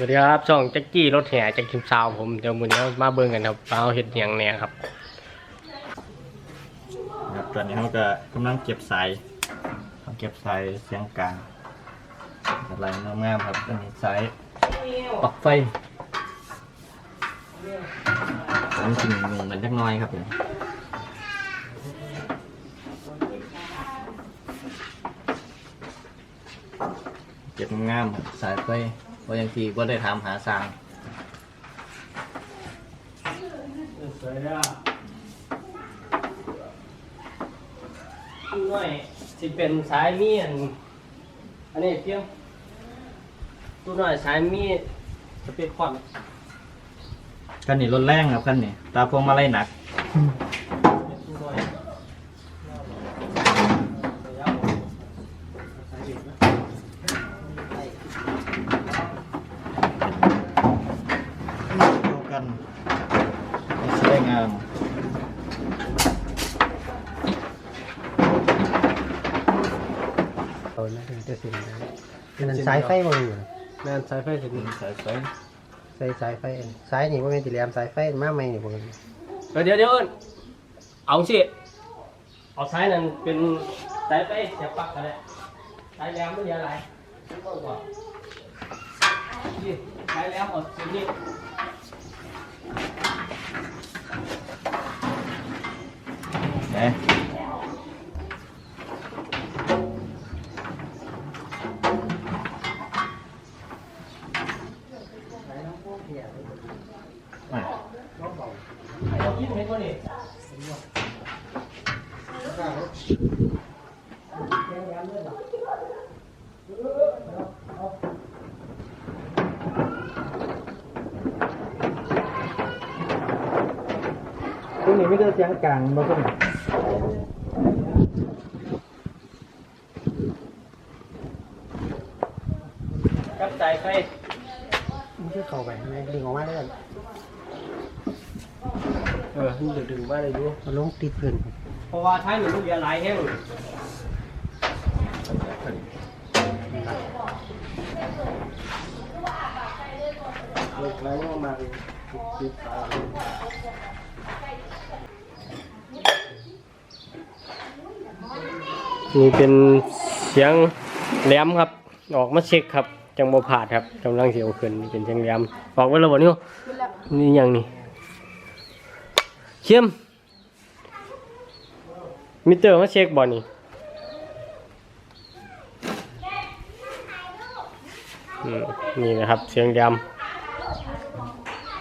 สวัสดีครับช่องแจ็คกี้รถแห่แจ็คคิมซาวผมเดี๋ยวมือนี้มาเบิ่งกันครับเอาเห็ดหยังเนี่ยครับครับตอนนี้เขาก็กำลังเก็บสายเขาเก็บสายเสียงกลางอะไรงามๆครับอันนี้สายปลั๊กไฟมันงงงกันจักน้อยครับผมเก็บงามสายไฟ เพราะยังทีก็ได้ถามหาสร้างสวยอะน้อยสิเป็นสายมีอันอันนี้เพียงตัวน้อยสายมีสเปคคอนคันนี้รถแรงครับคันนี้ตาพวงมาลัยหนัก ตัวน้อย เข้ากันสวยงาม เอานะถึงจะสินนะนั่นสายไฟบ่อยู่นะ นั่นสายไฟเสร็จ เป็นสายไฟ ใส่สายไฟอันสายนี่บ่แม่นสิแหลมสายไฟมาใหม่นี่บ่แม่นเดี๋ยวเดี๋ยวเอิ้นเอาสิเอาสายนั้นเป็นสายไฟเสียบปลั๊กกันเลยสายแหลมไม่เหลืออะไรต้องก่อนนี่สายแหลมเอาสิ่งนี้ เอ๊ะอะเอายิ้มให้ก่อนดิพวกนี้ไม่ได้เสียงกลางมาพวกนี้ กับสาย ไฟมันคือเข้าไปแม่ดึงออกมาเลยกันเออมันดึงๆมาเลยดูเอาลงติดเพิ่นเพราะว่าท้ายหนูมันเหลือหลายแห้งเลิกแล้วก็มาเลยติดตานี่เป็นเสียงแหลมครับ ออกมาเช็คครับ จังบ่ผาดครับกำลังเสียวขึ้นนี่เป็นเสียงแหลมออกไว้แล้วบ่นี่นี่ยังนี่เข้มมิเตอร์มาเช็คบ่นี่อืมนี่นะครับเสียงแหลม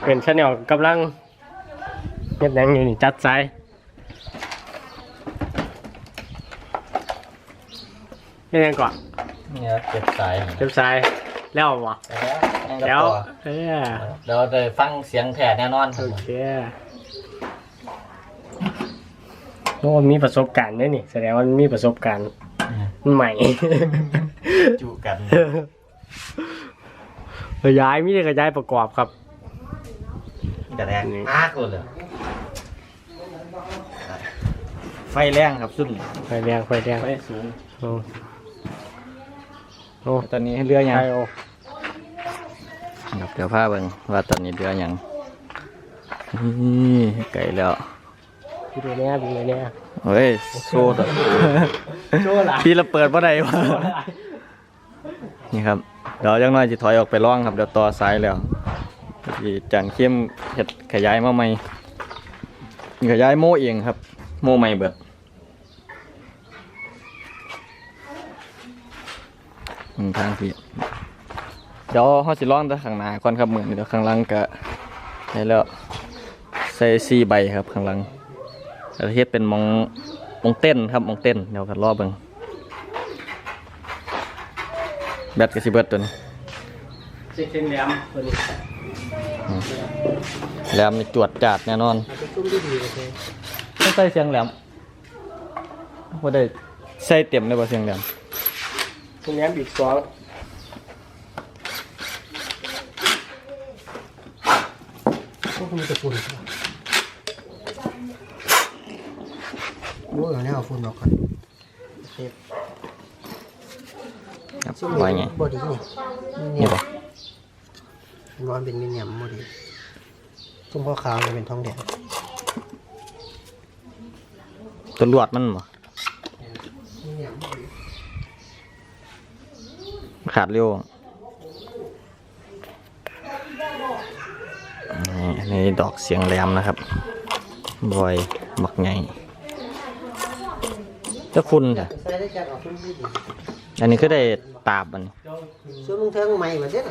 เป็นชาแนลกำลังเฮ็ดหยังอยู่นี่จัดสายเฮ็ดหยังก่อนเนี่ยเก็บสายเก็บสาย แล้วบ่แล้แล้ววเอ้ยเราได้ฟังเสียงแท้แน่นอนโอเคโอ้มีประสบการณ์ด้วยนี่ แสดงว่ามีประสบการณ์มันใหม่จุกันย้ายมีแต่กระย้ายประกอบครับกระแทกมากเลยไฟแรงครับสุดไฟแดงไฟแดงไฟสูง โอ้โอ้ตอนนี้เรือยังไฟโอครับ เดี๋ยวพาเบิ่งว่าตอนนี้เรือยังนี่ไก่แล้วพี่ดูเนี่ยพี่ดูเนี่ยเฮ้ยโซ่ตัวโชว์หลายพี่เราเปิดว่าไดวะนี่ครับเดี๋ยวจังน้อยจะถอยออกไปร่องครับเดี๋ยวต่อสายแล้วที่จานเข้มเห็ดขยายมาใหม่ขยายโม่เองครับ โม่ใหม่เบิดอืมทางพี่ เดี๋ยวเขาสิร่องแต่ข้างหน้าก่อนครับเหมือนเดี๋ยวข้างหล่างก็ใช้แล้วใส่ซีใบครับข้างหล่างแล้วเฮ็ดเป็นหมองหมองเต้นครับหมองเต้นเดี๋ยวกันรอบเบิ่งแบตก็สิเบิดตัวนี้เช็คเส้นแหลมตัวนี้แหลมนี่จวดจาดแน่นอนเอาไปซุ่มดีๆเลยต้องใส่เสียงแหลมว่าได้ใส่เต็มได้ป่ะเสียงแหลมเส้นแหลมอีกสอง พวกมีแต่ฝุ่นโอ้ยเอาแนวเอาฝุ่นออกก่อนครับซุ่มว่าไงบ่ดีนี่นี่ป่ะร้อนเป็นมินยำหมดเลยซุ้มข้าวขาวจะเป็นทองแดงตัวลวดมันบ่มินยำหมดเลยขาดเร็ว อันนี้ดอกเสียงแหลมนะครับ บอยบักไงเจ้าคุณจ้ะใส่ได้จัดออกซุ้มดีอันนี้ก็ได้ตาบมันซุ้มมึงเทิงใหม่มาเด็ด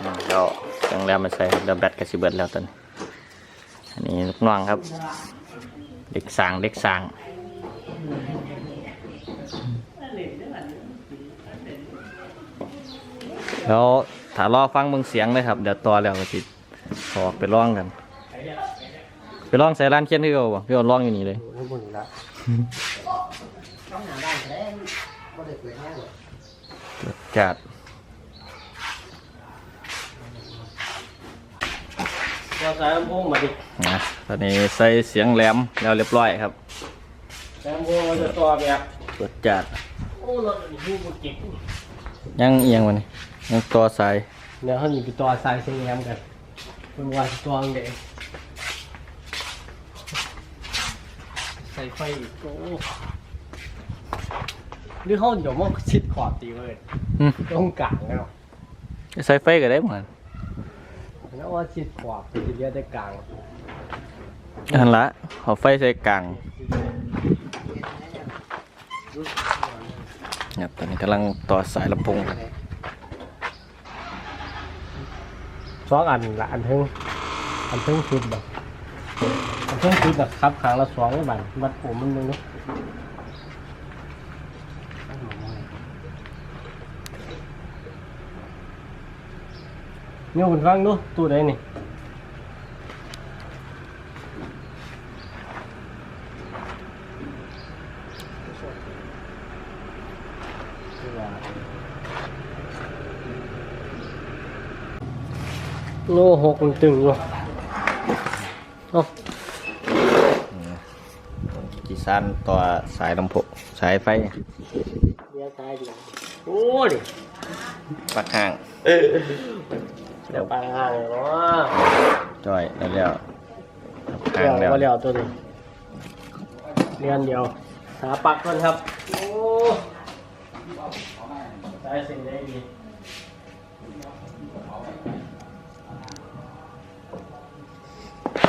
อืมแล้วเสียงแหลมมาใส่ครับเดี๋ยวแบตก็สิเบิดแล้วตอนนี้อันนี้ลูกน้องครับ เด็กสร้างเด็กสร้าง แล้วถ้ารอฟังเบิ่งเสียงเลยครับ เดี๋ยวต่อแล้วก็สิขอไปร้องกัน ไปร้องใส่ร้านเคียนที่เขาบ่พี่เอาร้องอยู่นี่เลยอยู่ข้างบนอีกแล้วต้องหาบ้านแท้ก็ได้เปิดแน่หรอกจัดเราใส่ลำโพงมาดินะตอนนี้ใส่เสียงแหลมแล้วเรียบร้อยครับใส่ลำโพงเราจะตัวแบบ กดจัดโอ้เราดูบุกิบยังเอียงวันนี้ยังตัวสายเดี๋ยวเขาหยิบไปตัวใส่เสียงแหลมกันเป็นวันตัวเด็กใส่ไฟอีกโอ้หรือเขาเดี๋ยวมันชิดขอบตีเลยอืมตรงกลางแล้วใส่ไฟก็ได้เหมือนแล้วว่าชิดขอบตีเรียกได้กลางอันละเอาไฟใส่กลาง ครับตอนนี้กำลังต่อสายลำโพงสองอันละอันเทึงอันเทึงชุดแบบอันเทึงชุดแบบครับครั้งละสองบันบัดผมมันนึงเนาะเนี่ยคุณฟังดูตู้ไหนนี่ โลหกมันตึงอยู่เอ้ากีซานต่อสายลำโพงสายไฟเลี้ยวซ้ายเดียวโอ้ดิปักห่างเดี๋ยวไปห่างเลยวะจอยแล้วแล้วเดี๋ห่างยวแล้วก็เลี้ยวตัวนี้เรียนเดียวหาปักก่อนครับ โอ้ได้สิ่งได้ดี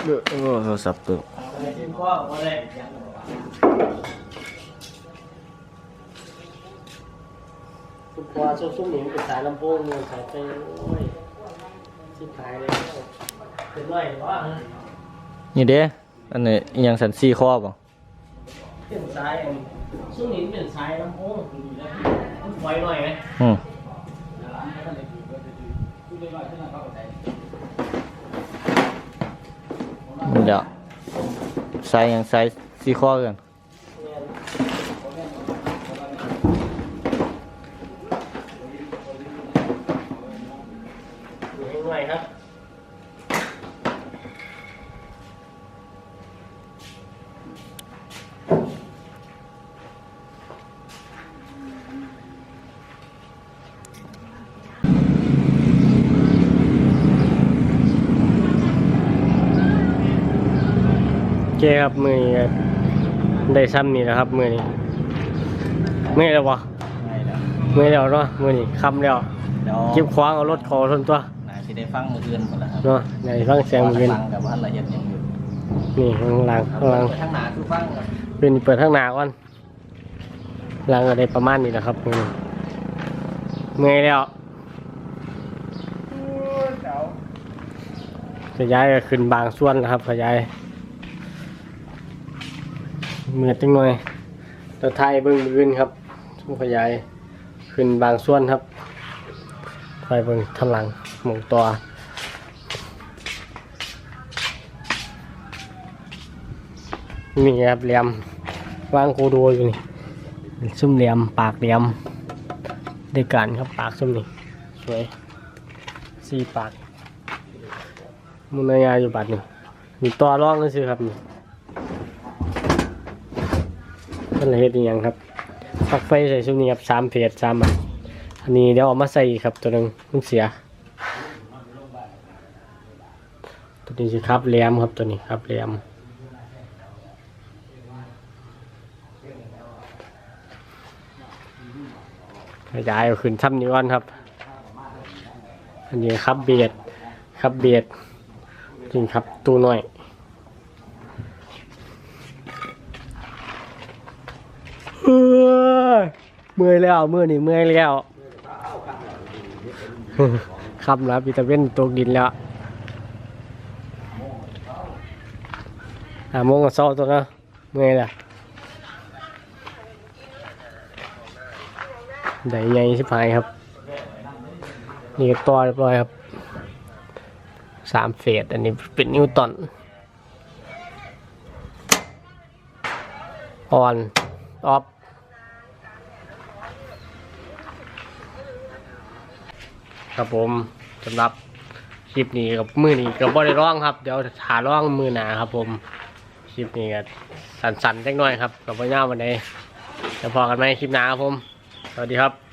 เออโทรศัพท์ตัวได้กินข้าวก็ได้ทุกว่าซุ่มๆหนิงเป็นสายลำโพงเงินสายไปโอ้ยสิบหายเลยเป็นไรวะนี่เด้อันนี้อิหยังสันซี่คอบ่เป็นสายอันซุ่มหนิงเป็นสายลำโพงมันไฟหน่อยไหมอืมนี่ เดี๋ยวใส่ยังใส่ซี่คอกัน อยู่ข้างในครับ โอ เคครับมือนี้ได้ซ้ำนี่แหล้วครับมือนี้เมื่อยแล้ววะเมื่อยแล้วเนาะมือนี้ค่ำแล้วเดี๋ยวเก็บควางเอารถคอทนตัวน่าสิได้ฟังมืออื่นหมดแล้วครับเนาะในฟังเสียงมือเป็นฟังกับว่าละเอียดยังอยู่นี่ข้างหล่างข้างหล่างทางหนาคือฟังครับเป็นเปิดข้างหน้าก่อนหล่างอะไรประมาณนี้แหละครับมือนี้เมื่อยแล้วขยายก็ขึ้นบางส่วนนะครับขยาย เมื่อยจังหน่อยตัวไทยเบิ้งบืนครับช่วงขยายขึ้นบางส่วนครับไฟเบิ้งทางหลังหมองตัวมีครับเหลี่ยมวางโคโดอยู่นี่ซุ่มเหลี่ยมปากเหลี่ยมด้วยการครับปากซุ่มนี่สวยสี่ปากมุนายาอยู่บัดนี่มีตัวร่องนั่นสิครับนี่ เป็นเฮ็ดอีหยังครับปักไฟใส่ชุดนี้ครับสามเพจสามอันอันนี้เดี๋ยวเอามาใส่ครับตัวหนึงมันเสีย ตัวนี้สิครับแหลมครับตัวนี้ครับแหลมขยายเอาขึ้นซ้ำนี้ก่อนครับ อันนี้ครับเบียดครับเบียดจริงครับตู้น้อย เอ้ย เมื่อยแล้วเมื่อนี่เมื่อยแล้วครับแล้วปีตะเว้นตกดินแล้วหาโมงกับเช้าตัวนะเมื่อยแล้วได้ไงชิบหายครับ นี่ก็ต่อเรียบร้อยครับสามเฟสอันนี้เป็นนิวตันออน ออฟ ครับผมสำหรับคลิปนี้กับมือนี้ก็บ่ได้ร้องครับ เดี๋ยวหาร้องมือหนาครับ ผมคลิปนี้ก็สั่นๆเล็กน้อยครับกับพ่อยาววันนี้จะพอกันไหมคลิปหน้าครับผม สวัสดีครับ